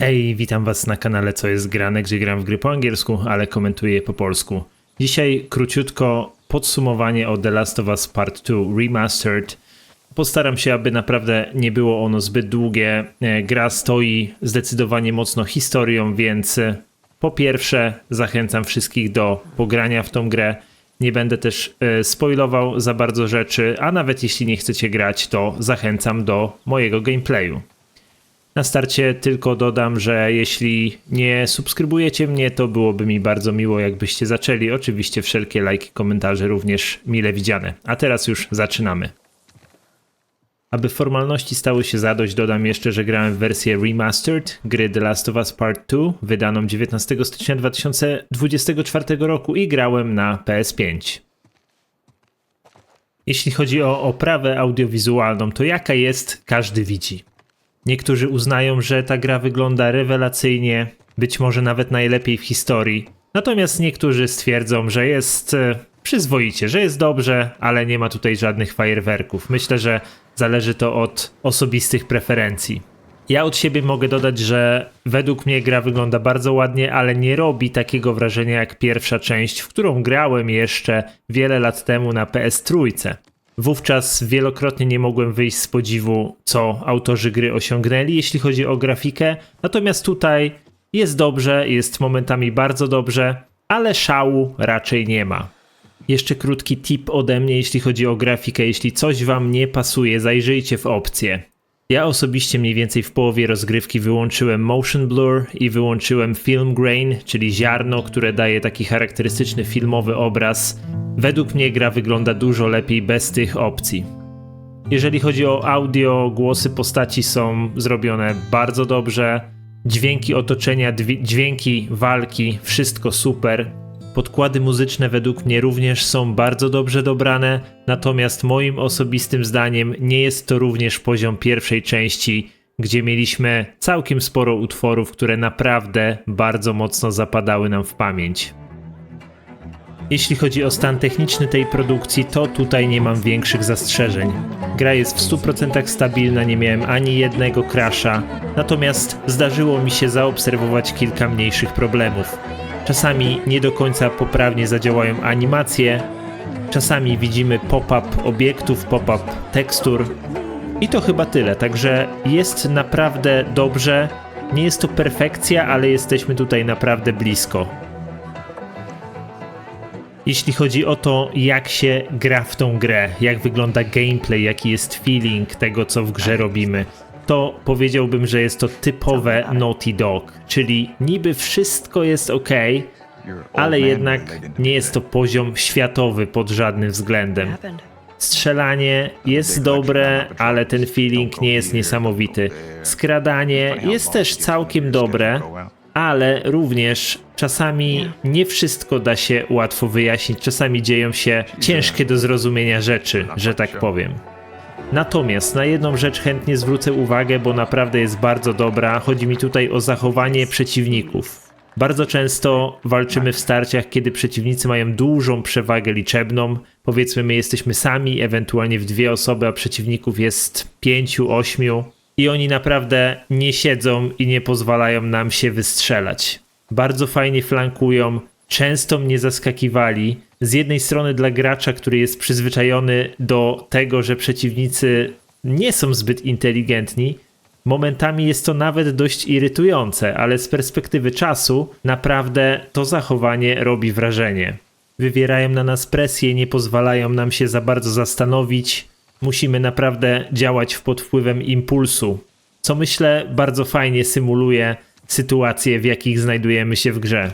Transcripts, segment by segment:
Hej, witam was na kanale Co jest grane, gdzie gram w gry po angielsku, ale komentuję po polsku. Dzisiaj króciutko podsumowanie o The Last of Us Part 2 Remastered. Postaram się, aby naprawdę nie było ono zbyt długie. E, Gra stoi zdecydowanie mocno historią, więc e, po pierwsze zachęcam wszystkich do pogrania w tą grę. Nie będę też e, spoilował za bardzo rzeczy, a nawet jeśli nie chcecie grać, to zachęcam do mojego gameplayu. Na starcie tylko dodam, że jeśli nie subskrybujecie mnie, to byłoby mi bardzo miło, jakbyście zaczęli. Oczywiście wszelkie lajki, komentarze również mile widziane. A teraz już zaczynamy. Aby formalności stały się zadość, dodam jeszcze, że grałem w wersję remastered gry The Last of Us Part 2, wydaną 19 stycznia 2024 roku i grałem na PS5. Jeśli chodzi o oprawę audiowizualną, to jaka jest, każdy widzi. Niektórzy uznają, że ta gra wygląda rewelacyjnie, być może nawet najlepiej w historii. Natomiast niektórzy stwierdzą, że jest e, przyzwoicie, że jest dobrze, ale nie ma tutaj żadnych fajerwerków. Myślę, że zależy to od osobistych preferencji. Ja od siebie mogę dodać, że według mnie gra wygląda bardzo ładnie, ale nie robi takiego wrażenia jak pierwsza część, w którą grałem jeszcze wiele lat temu na PS Trójce. Wówczas wielokrotnie nie mogłem wyjść z podziwu, co autorzy gry osiągnęli, jeśli chodzi o grafikę. Natomiast tutaj jest dobrze, jest momentami bardzo dobrze, ale szału raczej nie ma. Jeszcze krótki tip ode mnie, jeśli chodzi o grafikę. Jeśli coś Wam nie pasuje, zajrzyjcie w opcje. Ja osobiście mniej więcej w połowie rozgrywki wyłączyłem motion blur i wyłączyłem film grain, czyli ziarno, które daje taki charakterystyczny filmowy obraz. Według mnie gra wygląda dużo lepiej bez tych opcji. Jeżeli chodzi o audio, głosy postaci są zrobione bardzo dobrze. Dźwięki otoczenia, dźwięki walki, wszystko super. Podkłady muzyczne według mnie również są bardzo dobrze dobrane, natomiast moim osobistym zdaniem nie jest to również poziom pierwszej części, gdzie mieliśmy całkiem sporo utworów, które naprawdę bardzo mocno zapadały nam w pamięć. Jeśli chodzi o stan techniczny tej produkcji, to tutaj nie mam większych zastrzeżeń. Gra jest w 100% stabilna, nie miałem ani jednego crasha, natomiast zdarzyło mi się zaobserwować kilka mniejszych problemów. Czasami nie do końca poprawnie zadziałają animacje, czasami widzimy pop-up obiektów, pop-up tekstur i to chyba tyle, także jest naprawdę dobrze. Nie jest to perfekcja, ale jesteśmy tutaj naprawdę blisko. Jeśli chodzi o to, jak się gra w tą grę, jak wygląda gameplay, jaki jest feeling tego, co w grze robimy, to powiedziałbym, że jest to typowe Naughty Dog, czyli niby wszystko jest ok, ale jednak nie jest to poziom światowy pod żadnym względem. Strzelanie jest dobre, ale ten feeling nie jest niesamowity. Skradanie jest też całkiem dobre, ale również czasami nie wszystko da się łatwo wyjaśnić. Czasami dzieją się ciężkie do zrozumienia rzeczy, że tak powiem. Natomiast na jedną rzecz chętnie zwrócę uwagę, bo naprawdę jest bardzo dobra. Chodzi mi tutaj o zachowanie przeciwników. Bardzo często walczymy w starciach, kiedy przeciwnicy mają dużą przewagę liczebną. Powiedzmy, my jesteśmy sami, ewentualnie w dwie osoby, a przeciwników jest pięciu, ośmiu. I oni naprawdę nie siedzą i nie pozwalają nam się wystrzelać. Bardzo fajnie flankują, często mnie zaskakiwali. Z jednej strony dla gracza, który jest przyzwyczajony do tego, że przeciwnicy nie są zbyt inteligentni, momentami jest to nawet dość irytujące, ale z perspektywy czasu naprawdę to zachowanie robi wrażenie. Wywierają na nas presję, nie pozwalają nam się za bardzo zastanowić. Musimy naprawdę działać pod wpływem impulsu, co myślę bardzo fajnie symuluje sytuacje, w jakich znajdujemy się w grze.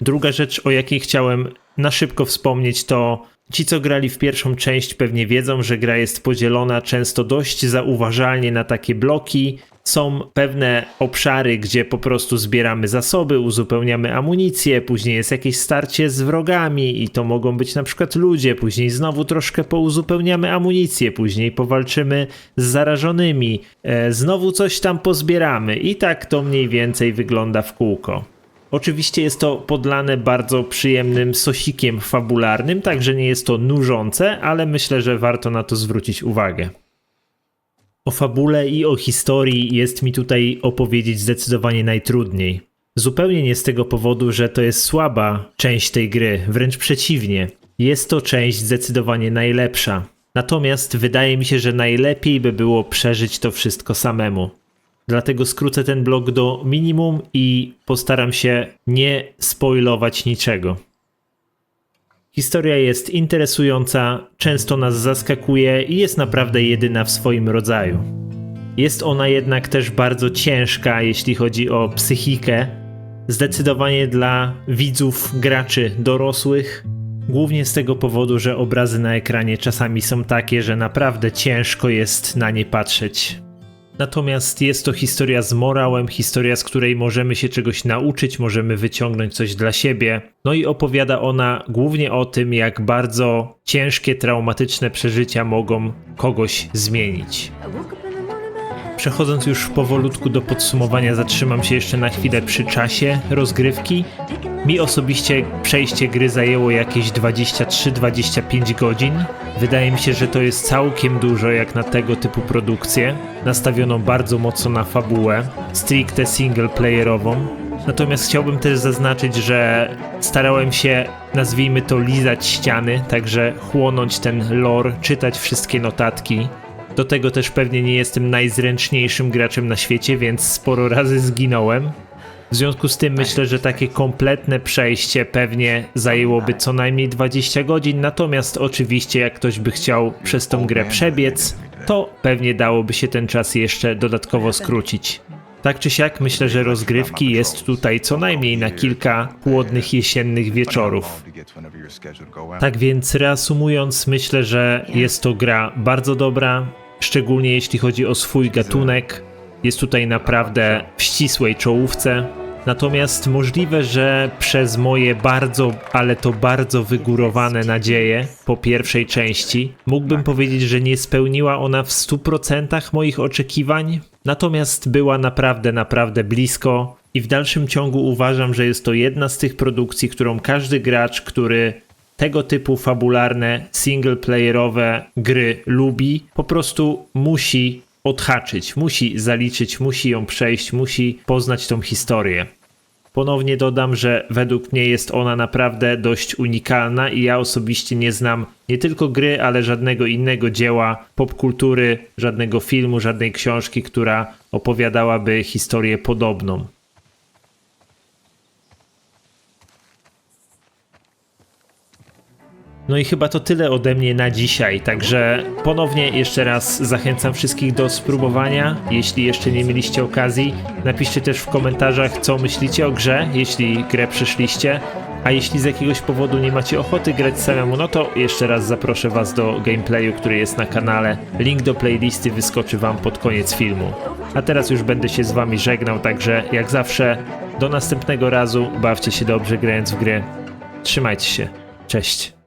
Druga rzecz, o jakiej chciałem na szybko wspomnieć, to ci, co grali w pierwszą część, pewnie wiedzą, że gra jest podzielona często dość zauważalnie na takie bloki. Są pewne obszary, gdzie po prostu zbieramy zasoby, uzupełniamy amunicję, później jest jakieś starcie z wrogami i to mogą być na przykład ludzie, później znowu troszkę pouzupełniamy amunicję, później powalczymy z zarażonymi, e, znowu coś tam pozbieramy i tak to mniej więcej wygląda w kółko. Oczywiście jest to podlane bardzo przyjemnym sosikiem fabularnym, także nie jest to nużące, ale myślę, że warto na to zwrócić uwagę. O fabule i o historii jest mi tutaj opowiedzieć zdecydowanie najtrudniej. Zupełnie nie z tego powodu, że to jest słaba część tej gry, wręcz przeciwnie. Jest to część zdecydowanie najlepsza. Natomiast wydaje mi się, że najlepiej by było przeżyć to wszystko samemu. Dlatego skrócę ten blok do minimum i postaram się nie spoilować niczego. Historia jest interesująca, często nas zaskakuje i jest naprawdę jedyna w swoim rodzaju. Jest ona jednak też bardzo ciężka, jeśli chodzi o psychikę, zdecydowanie dla widzów, graczy dorosłych, głównie z tego powodu, że obrazy na ekranie czasami są takie, że naprawdę ciężko jest na nie patrzeć. Natomiast jest to historia z morałem, historia, z której możemy się czegoś nauczyć, możemy wyciągnąć coś dla siebie. No i opowiada ona głównie o tym, jak bardzo ciężkie, traumatyczne przeżycia mogą kogoś zmienić. Przechodząc już powolutku do podsumowania, zatrzymam się jeszcze na chwilę przy czasie rozgrywki. Mi osobiście przejście gry zajęło jakieś 23-25 godzin. Wydaje mi się, że to jest całkiem dużo jak na tego typu produkcję. Nastawiono bardzo mocno na fabułę, stricte single playerową. Natomiast chciałbym też zaznaczyć, że starałem się, nazwijmy to, lizać ściany, także chłonąć ten lore, czytać wszystkie notatki. Do tego też pewnie nie jestem najzręczniejszym graczem na świecie, więc sporo razy zginąłem. W związku z tym myślę, że takie kompletne przejście pewnie zajęłoby co najmniej 20 godzin, natomiast oczywiście jak ktoś by chciał przez tą grę przebiec, to pewnie dałoby się ten czas jeszcze dodatkowo skrócić. Tak czy siak myślę, że rozgrywki jest tutaj co najmniej na kilka chłodnych jesiennych wieczorów. Tak więc reasumując, myślę, że jest to gra bardzo dobra, szczególnie jeśli chodzi o swój gatunek. Jest tutaj naprawdę w ścisłej czołówce. Natomiast możliwe, że przez moje bardzo, ale to bardzo wygórowane nadzieje po pierwszej części, mógłbym powiedzieć, że nie spełniła ona w 100% moich oczekiwań. Natomiast była naprawdę, naprawdę blisko. I w dalszym ciągu uważam, że jest to jedna z tych produkcji, którą każdy gracz, który tego typu fabularne, singleplayerowe gry lubi, po prostu musi odhaczyć, musi zaliczyć, musi ją przejść, musi poznać tą historię. Ponownie dodam, że według mnie jest ona naprawdę dość unikalna i ja osobiście nie znam nie tylko gry, ale żadnego innego dzieła popkultury, żadnego filmu, żadnej książki, która opowiadałaby historię podobną. No i chyba to tyle ode mnie na dzisiaj, także ponownie jeszcze raz zachęcam wszystkich do spróbowania, jeśli jeszcze nie mieliście okazji. Napiszcie też w komentarzach, co myślicie o grze, jeśli grę przeszliście. A jeśli z jakiegoś powodu nie macie ochoty grać samemu, no to jeszcze raz zaproszę Was do gameplayu, który jest na kanale. Link do playlisty wyskoczy Wam pod koniec filmu. A teraz już będę się z Wami żegnał, także jak zawsze do następnego razu, bawcie się dobrze grając w gry. Trzymajcie się, cześć.